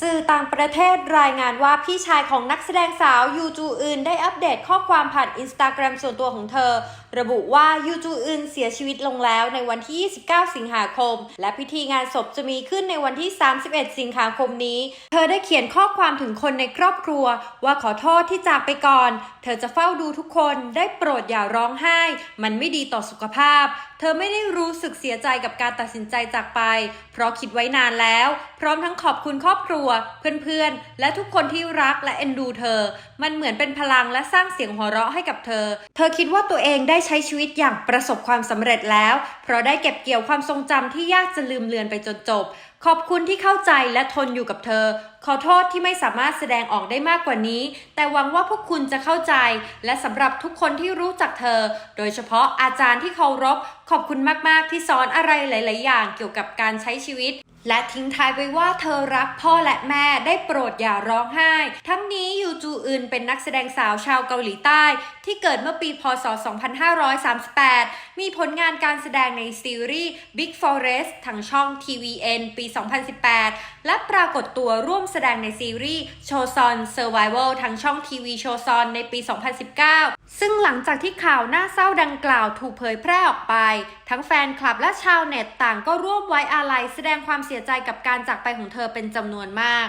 สื่อต่างประเทศรายงานว่าพี่ชายของนักแสดงสาวยูจูอึนได้อัปเดตข้อความผ่านอินสตาแกรมส่วนตัวของเธอ ระบุว่ายูจูอึนเสียชีวิตลงแล้วในวันที่ 29 สิงหาคม และพิธีงานศพจะมีขึ้นในวันที่ 31 สิงหาคมนี้ เธอได้เขียนข้อความถึงคนในครอบครัว ว่าขอโทษที่จากไปก่อน เธอจะเฝ้าดูทุกคนได้โปรดอย่าร้องไห้ มันไม่ดีต่อสุขภาพ เธอไม่ได้รู้สึกเสียใจกับการตัดสินใจจากไป เพราะคิดไว้นานแล้ว พร้อมทั้งขอบคุณครอบครัวเพื่อนๆ และทุกคนที่รักและเอ็นดูเธอ มันเหมือนเป็นพลังและสร้างเสียงหัวเราะให้กับเธอ เธอคิดว่าตัวเองได้ใช้ชีวิตอย่างประสบความสำเร็จแล้ว เพราะได้เก็บเกี่ยวความทรงจำที่ยากจะลืมเลือนไปจนจบ ขอบคุณที่เข้าใจและทนอยู่กับเธอ ขอโทษที่ไม่สามารถแสดงออกได้มากกว่านี้ แต่หวังว่าพวกคุณจะเข้าใจ และสำหรับทุกคนที่รู้จักเธอ โดยเฉพาะอาจารย์ที่เคารพ ขอบคุณมากๆที่สอนอะไรหลาย ๆ อย่างเกี่ยวกับการใช้ชีวิต และทิ้งท้ายไว้ว่าเธอรักพ่อและแม่ได้โปรดอย่าร้องไห้ ทั้งนี้ย อึนเป็นนักแสดงสาวชาวเกาหลีใต้ ที่เกิดเมื่อปีพศ 2538 มีผลงานการแสดงในซีรีส์ Big Forest ทางช่อง TVN ปี 2018 และปรากฏตัวร่วมแสดงในซีรีส์โชซอน Survival ทางช่องทีวีโชซอนในปี 2019 ซึ่งหลังจากที่ข่าวน่าเศร้าดังกล่าวถูกเผยแพร่ออกไป ทั้งแฟนคลับและชาวเน็ตต่างก็ร่วมไว้อาลัยแสดงความเสียใจกับการจากไปของเธอเป็นจำนวนมาก